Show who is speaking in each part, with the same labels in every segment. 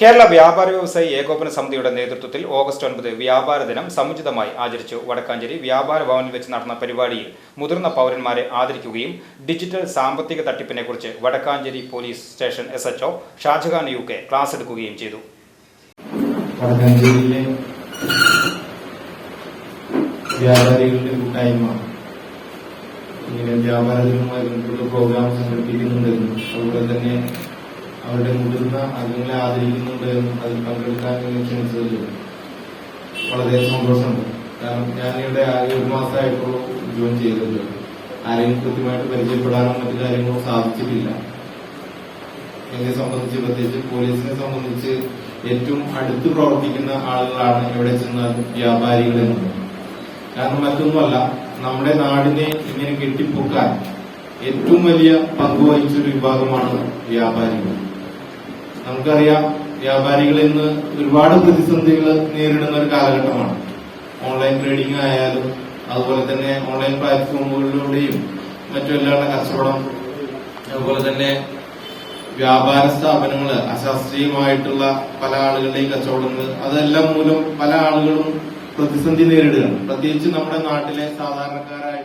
Speaker 1: Kerala വ്യാപാര വ്യവസായി ഏകോപന സമിതിയുടെ നേതൃത്വത്തിൽ ഓഗസ്റ്റ് ഒൻപത് വ്യാപാര ദിനം സമുചിതമായി ആചരിച്ചു. വടക്കാഞ്ചേരി വ്യാപാര ഭവനിൽ വെച്ച് നടന്ന പരിപാടിയിൽ മുതിർന്ന പൗരന്മാരെ ആദരിക്കുകയും ഡിജിറ്റൽ സാമ്പത്തിക തട്ടിപ്പിനെക്കുറിച്ച് Vadakkanchery police station S H O Shajahan U K class എടുക്കുകയും ചെയ്തു.
Speaker 2: വ്യാപാരികളുടെ കൂട്ടായ്മ വ്യാപാരങ്ങളുമായി ബന്ധപ്പെട്ട പ്രോഗ്രാം സംഘടിപ്പിക്കുന്നുണ്ടെന്നും അതുപോലെ തന്നെ അവരുടെ മുതിർന്ന അംഗങ്ങളെ ആദരിക്കുന്നുണ്ട് എന്നും അതിൽ പങ്കെടുക്കാൻ ക്ഷണിച്ചതിൽ വളരെ സന്തോഷമുണ്ട്. കാരണം ഞാൻ ഇവിടെ ആകെ ഒരു മാസമായിട്ടുള്ളൂ ജോയിൻ ചെയ്തിട്ടുണ്ട്. ആരെയും കൃത്യമായിട്ട് പരിചയപ്പെടാനോ മറ്റു കാര്യങ്ങളോ സാധിച്ചിട്ടില്ല. എന്നെ സംബന്ധിച്ച് പ്രത്യേകിച്ച് പോലീസിനെ സംബന്ധിച്ച് ഏറ്റവും അടുത്ത് പ്രവർത്തിക്കുന്ന ആളുകളാണ് എവിടെ ചെന്നാലും വ്യാപാരികൾ കാരണം മറ്റൊന്നുമല്ല നമ്മുടെ നാടിനെ ഇങ്ങനെ കെട്ടിപ്പൊക്കാൻ ഏറ്റവും വലിയ പങ്കുവഹിച്ചൊരു വിഭാഗമാണ് വ്യാപാരികൾ. നമുക്കറിയാം വ്യാപാരികൾ ഇന്ന് ഒരുപാട് പ്രതിസന്ധികൾ നേരിടുന്ന ഒരു കാലഘട്ടമാണ്. ഓൺലൈൻ ട്രേഡിംഗ് ആയാലും അതുപോലെ തന്നെ ഓൺലൈൻ പ്ലാറ്റ്ഫോമുകളിലൂടെയും മറ്റുമെല്ലാം കച്ചവടം അതുപോലെ തന്നെ വ്യാപാര സ്ഥാപനങ്ങൾ അശാസ്ത്രീയമായിട്ടുള്ള പല ആളുകളുടെയും കച്ചവടങ്ങൾ അതെല്ലാം മൂലം പല ആളുകളും പ്രതിസന്ധി നേരിടുകയാണ്. പ്രത്യേകിച്ച് നമ്മുടെ നാട്ടിലെ കച്ചവടക്കാർ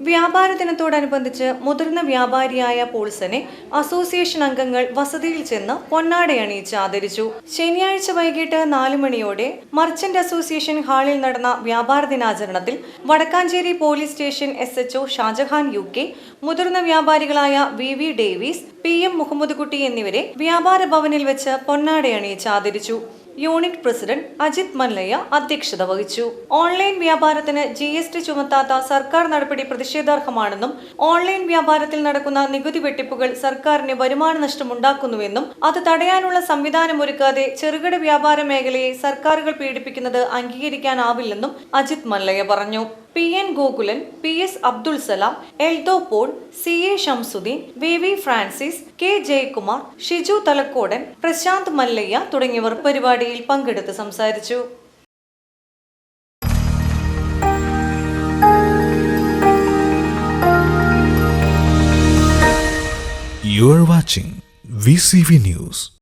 Speaker 3: വ്യാപാര ദിനത്തോടനുബന്ധിച്ച് മുതിർന്ന വ്യാപാരിയായ പോൾസനെ അസോസിയേഷൻ അംഗങ്ങൾ വസതിയിൽ ചെന്ന് പൊന്നാടയണിയിച്ച് ആദരിച്ചു. ശനിയാഴ്ച വൈകിട്ട് നാലു മണിയോടെ മർച്ചന്റ് അസോസിയേഷൻ ഹാളിൽ നടന്ന വ്യാപാര ദിനാചരണത്തിൽ Vadakkanchery police station S H O Shajahan U K മുതിർന്ന വ്യാപാരികളായ V V Davis P M Muhammad Kutty എന്നിവരെ വ്യാപാര ഭവനിൽ വെച്ച് പൊന്നാടയണിയിച്ച് ആദരിച്ചു. യൂണിറ്റ് പ്രസിഡന്റ് അജിത് മല്ലയ്യ അധ്യക്ഷത വഹിച്ചു. ഓൺലൈൻ വ്യാപാരത്തിന് ജി എസ് ടി ചുമത്താത്ത സർക്കാർ നടപടി പ്രതിഷേധാർഹമാണെന്നും ഓൺലൈൻ വ്യാപാരത്തിൽ നടക്കുന്ന നികുതി വെട്ടിപ്പുകൾ സർക്കാരിന് വരുമാന നഷ്ടമുണ്ടാക്കുന്നുവെന്നും അത് തടയാനുള്ള സംവിധാനം ഒരുക്കാതെ ചെറുകിട വ്യാപാര മേഖലയെ സർക്കാരുകൾ പീഡിപ്പിക്കുന്നത് അംഗീകരിക്കാനാവില്ലെന്നും അജിത് മല്ലയ്യ പറഞ്ഞു. P N Gokulan P S Abdul Salam Eldho Paul C A Shamsuddin V V Francis K Jayakumar Shiju Thalakodan Prashanth Mallayya തുടങ്ങിയവർ പരിപാടിയിൽ പങ്കെടുത്ത് സംസാരിച്ചു
Speaker 4: You are watching VCV News.